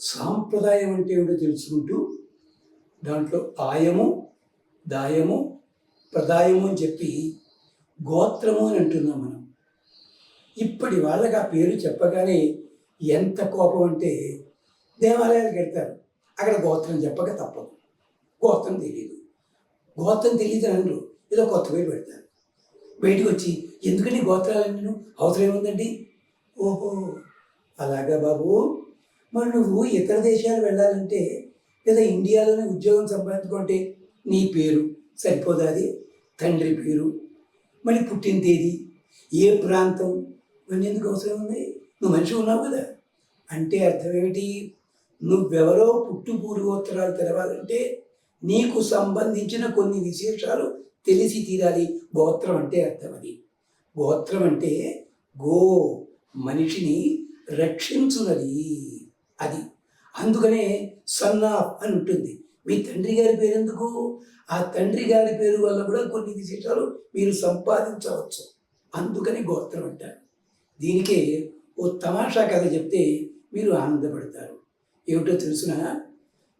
సాంప్రదాయం అంటే ఏమిటో తెలుసుకుంటూ దాంట్లో ఆయము దాయము ప్రదాయము అని చెప్పి గోత్రము అని అంటున్నాం మనం. ఇప్పటి వాళ్ళకి ఆ పేరు చెప్పగానే ఎంత కోపం అంటే దేవాలయాలకు వెళ్తారు. అక్కడ గోత్రం చెప్పక తప్పదు. గోత్రం తెలియదు గోత్రం తెలియదు అంటారు అనరు. ఏదో కొత్త పేరు పెడతారు. బయటకు వచ్చి ఎందుకండి గోత్రాలన్నీ అవసరం ఏముందండి? ఓహో అలాగా బాబు. మరి నువ్వు ఇతర దేశాలు వెళ్ళాలంటే లేదా ఇండియాలోనే ఉద్యోగం సంపాదించుకుంటే నీ పేరు సరిపోదాది తండ్రి పేరు. మళ్ళీ పుట్టిన తేదీ ఏ ప్రాంతం ఇవన్నీ ఎందుకు అవసరం ఉంది? నువ్వు మనిషి ఉన్నావు కదా. అంటే అర్థం ఏమిటి? నువ్వెవరో పుట్టు పూర్వోత్తరాలు తెలవాలంటే నీకు సంబంధించిన కొన్ని విశేషాలు తెలిసి తీరాలి. గోత్రం అంటే అర్థం అది. గోత్రం అంటే గో మనిషిని రక్షించున్నది అది. అందుకనే సన్ ఆఫ్ అని ఉంటుంది. మీ తండ్రి గారి పేరు ఎందుకు ఆ తండ్రి గారి పేరు వల్ల కూడా కొన్ని విశేషాలు మీరు సంపాదించవచ్చు. అందుకని గోత్రం అంటారు. దీనికే ఓ తమాషా కథ చెప్తే మీరు ఆనందపడతారు. ఏమిటో తెలుసిన?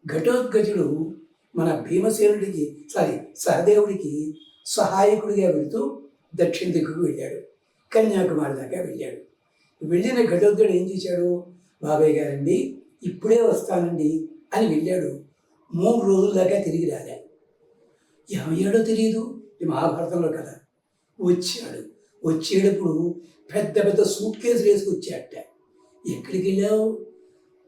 ఘటోద్గజుడు మన భీమసేనుడికి సారీ సహదేవుడికి సహాయకుడిగా వెళుతూ దక్షిణ దిక్కుకు వెళ్ళాడు. కన్యాకుమారి దాకా వెళ్ళాడు. వెళ్ళిన ఘటోద్గడు ఏం చేశాడు? బాబాయ్ గారండి ఇప్పుడే వస్తానండి అని వెళ్ళాడు. మూడు రోజుల దాకా తిరిగి రాలే. ఏమయ్యాడో తెలియదు ఇది మహాభారతంలో కదా. వచ్చాడు. వచ్చేటప్పుడు పెద్ద పెద్ద సూట్ కేసులు వేసుకొచ్చాట. ఎక్కడికి వెళ్ళావు?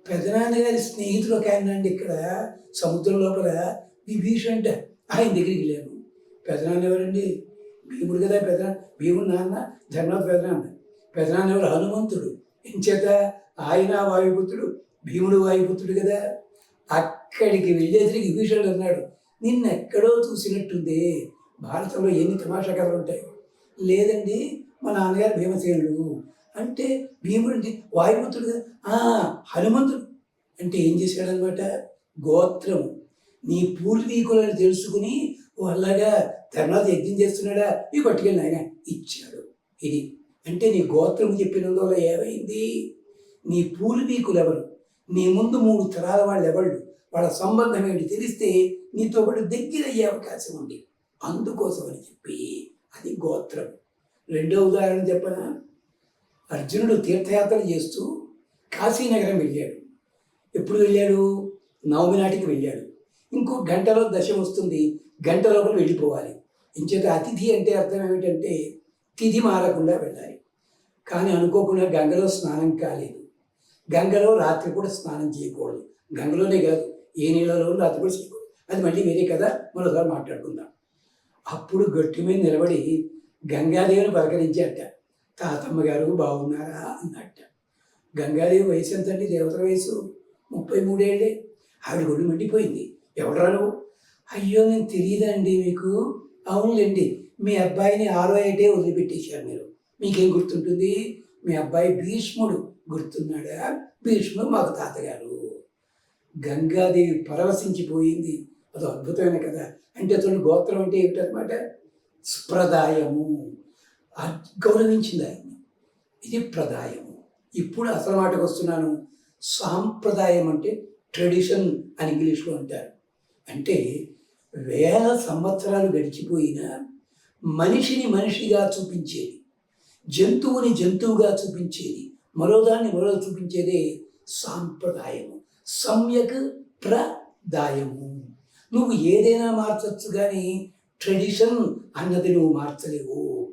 పెదనాన్నగారి స్నేహితులు ఒక ఆయన అండి ఇక్కడ సముద్రం లోపల విభీషణ్ అంట. ఆయన దగ్గరికి వెళ్ళాను. పెదనాన్న ఎవరండి? భీముడు కదా పెదనా భీముడు నాన్న ధర్మనాథ్ పెదనాన్న. పెదనాన్న ఎవరు? హనుమంతుడు. ఇంచేత ఆయన వాయుపుత్రుడు భీముడు వాయుపుత్రుడు కదా. అక్కడికి వెళ్ళేసరికి విభీషణుడు అన్నాడు నిన్నెక్కడో చూసినట్టుంది. భారతంలో ఎన్ని తమాషా కథలు ఉంటాయి. లేదండి మా నాన్నగారు భీమసేనుడు. అంటే భీముడు అంటే వాయుపుత్రుడు కదా. హనుమంతుడు. అంటే ఏం చేశాడనమాట గోత్రం నీ పూర్వీకులను తెలుసుకుని వాళ్ళగా తర్వాత యజ్ఞం చేస్తున్నాడా? ఈ పట్టుకెళ్ళి ఆయన ఇచ్చాడు. ఇది అంటే నీ గోత్రం చెప్పినందువల్ల ఏమైంది? నీ పూర్వీకులు ఎవరు నీ ముందు మూడు తరాల వాళ్ళు ఎవళ్ళు వాళ్ళ సంబంధం ఏంటి తెలిస్తే నీతో పాటు దగ్గర అయ్యే అవకాశం ఉంది. అందుకోసం అని చెప్పి అది గోత్రం. రెండో ఉదాహరణ చెప్పనా? అర్జునుడు తీర్థయాత్రలు చేస్తూ కాశీనగరం వెళ్ళాడు. ఎప్పుడు వెళ్ళాడు? నవమి నాటికి వెళ్ళాడు. ఇంకో గంటలో దశ వస్తుంది. గంటలోపల వెళ్ళిపోవాలి. ఇంచేత అతిథి అంటే అర్థం ఏమిటంటే తిది మారకుండా వెళ్ళాలి. కానీ అనుకోకుండా గంగలో స్నానం కాలేదు. గంగలో రాత్రి కూడా స్నానం చేయకూడదు. గంగలోనే కాదు ఏ నీళ్ళలో రాత్రి కూడా చేయకూడదు. అది మళ్ళీ వేరే కదా మరోసారి మాట్లాడుకుందాం. అప్పుడు గట్టి మీద నిలబడి గంగాదేవిని పలకరించాట తాతమ్మ గారు బాగున్నారా అన్నట్ట. గంగాదేవి వయసు ఎంతండి? దేవతల వయసు? ముప్పై మూడేళ్ళే. ఆవిడ ఒళ్ళు మండిపోయింది. ఎవడరా నువ్వు? అయ్యో నేను తెలియదండి మీకు? అవునులేండి. మీ అబ్బాయిని ఆరో ఏటే వదిలిపెట్టేశారు మీరు. మీకేం గుర్తుంటుంది? మీ అబ్బాయి భీష్ముడు గుర్తున్నాడా? భీష్ముడు మాకు తాతగారు. గంగాదేవి పరవశించిపోయింది. అది అద్భుతమైన కదా అంటే అతను గోత్రం అంటే ఏమిటనమాట స్ప్రదాయము. గౌరవించింది ఆయన్ని. ఇది ప్రదాయము. ఇప్పుడు అసలు మాటకు వస్తున్నాను. సాంప్రదాయం అంటే ట్రెడిషన్ అని ఇంగ్లీష్లో అంటారు. అంటే వేల సంవత్సరాలు గడిచిపోయిన మనిషిని మనిషిగా చూపించేది. జంతువుని జంతువుగా చూపించేది. మరోదాన్ని మరో చూపించేదే సాంప్రదాయము. సమ్యక్ ప్రదాయము. నువ్వు ఏదైనా మార్చచ్చు కానీ ట్రెడిషన్ అన్నది నువ్వు మార్చలేవు.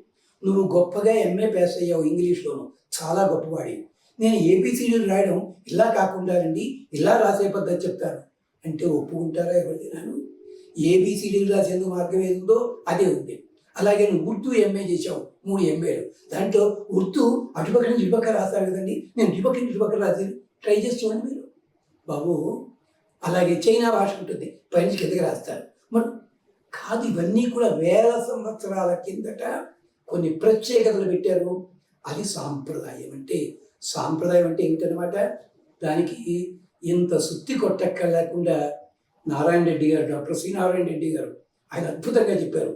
నువ్వు గొప్పగా ఎంఏ పాస్ అయ్యావు ఇంగ్లీష్లోను. చాలా గొప్పవాడి. నేను ఏబిసిడీలు రాయడం ఇలా కాకుండా రండి ఇలా రాసే పద్ధతి చెప్తాను. అంటే ఒప్పుకుంటారా ఎవరిదినాను? ఏబిసిడీలు రాసేందుకు మార్గం ఏదో అదే ఉంది. అలాగే నువ్వు ఉర్దూ ఎంఏ చేసావు మూడు ఎంఏలు దాంట్లో ఉర్దూ అటుపక్క నుంచి ఇటుపక్క రాస్తారు కదండి. నేను ఇటుపక్క నుంచి ఇటుపక్క రాసి ట్రై చేసి చూడండి మీరు. బాబు అలాగే చైనా భాష ఉంటుంది. పైనుంచి కిందకి రాస్తారు. మరి కాదు ఇవన్నీ కూడా వేల సంవత్సరాల కిందట కొన్ని ప్రత్యేకతలు పెట్టారు. అది సాంప్రదాయం అంటే సాంప్రదాయం అంటే ఏమిటనమాట దానికి ఇంత సుత్తి కొట్టక్కర్లేకుండా నారాయణ రెడ్డి గారు డాక్టర్ సి నారాయణ రెడ్డి గారు ఆయన అద్భుతంగా చెప్పారు.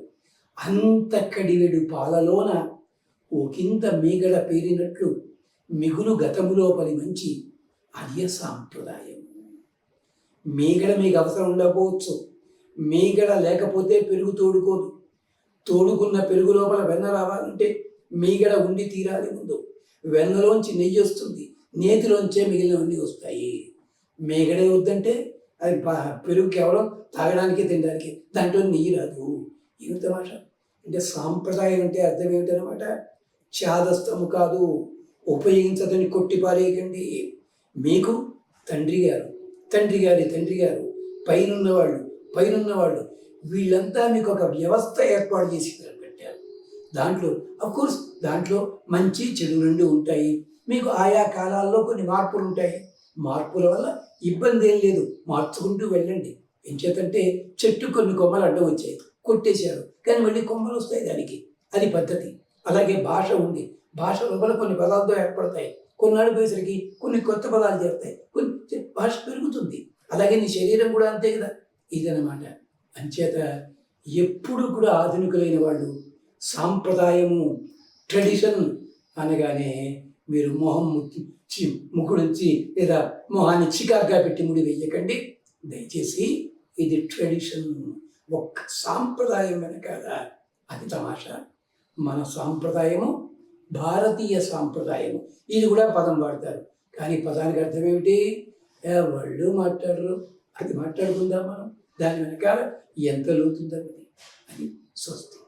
అంత కడివెడు పాలలోన ఒకంత మీగడ పేరినట్లు మిగులు గతములో పని మంచి అదే సాంప్రదాయం మీగడ మీకు అవసరం ఉండకపోవచ్చు. మీగడ లేకపోతే పెరుగు తోడుకోదు. తోడుకున్న పెరుగు లోపల వెన్న రావాలంటే మీగడ ఉండి తీరాలి ముందు. వెన్నలోంచి నెయ్యి వస్తుంది నేతిలోంచే మిగిలినవన్నీ వస్తాయి. మేగడే వద్దంటే అది పెరుగు కేవలం తాగడానికి తినడానికి దాంట్లో నెయ్యి రాదు. ఏమిటి మాట అంటే సాంప్రదాయం అంటే అర్థం ఏమిటనమాట చాదస్తము కాదు ఉపయోగించదని కొట్టిపారేయకండి మీకు తండ్రి గారు తండ్రి గారి తండ్రి గారు పైనున్నవాళ్ళు పైనున్నవాళ్ళు వీళ్ళంతా మీకు ఒక వ్యవస్థ ఏర్పాటు చేసి పెట్టారు. దాంట్లో అఫ్కోర్స్ దాంట్లో మంచి చెడు రెండు ఉంటాయి. మీకు ఆయా కాలాల్లో కొన్ని మార్పులు ఉంటాయి. మార్పుల వల్ల ఇబ్బంది ఏం లేదు. మార్చుకుంటూ వెళ్ళండి. ఎంచేతంటే చెట్టు కొన్ని కొమ్మలు అడ్డం వచ్చాయి కొట్టేశారు. కానీ మళ్ళీ కొమ్మలు వస్తాయి దానికి. అది పద్ధతి. అలాగే భాష ఉంది. భాష లోపల కొన్ని పదాలతో ఏర్పడతాయి. కొన్నాళ్ళు పోయేసరికి కొన్ని కొత్త పదాలు చేరుతాయి. కొన్ని భాష పెరుగుతుంది. అలాగే నీ శరీరం కూడా అంతే కదా. ఇదనమాట అంచేత ఎప్పుడు కూడా ఆధునికులైన వాళ్ళు సాంప్రదాయము ట్రెడిషన్ అనగానే మీరు మొహం ముక్కి చి- ముక్కుడుంచి లేదా మొహాన్ని చికాగ్గా పెట్టి ముడి వేయకండి. దయచేసి ఇది ట్రెడిషన్. ఒక్క సాంప్రదాయం వెనకాల అది తమాషా. మన సాంప్రదాయము భారతీయ సాంప్రదాయము. ఇది కూడా పదం వాడతారు. కానీ పదానికి అర్థం ఏమిటి? ఎవళ్ళు మాట్లాడరు? అది మాట్లాడుకుందాం మనం. దాని వెనకాల ఎంత లోతుందన్నది అది స్వస్తి.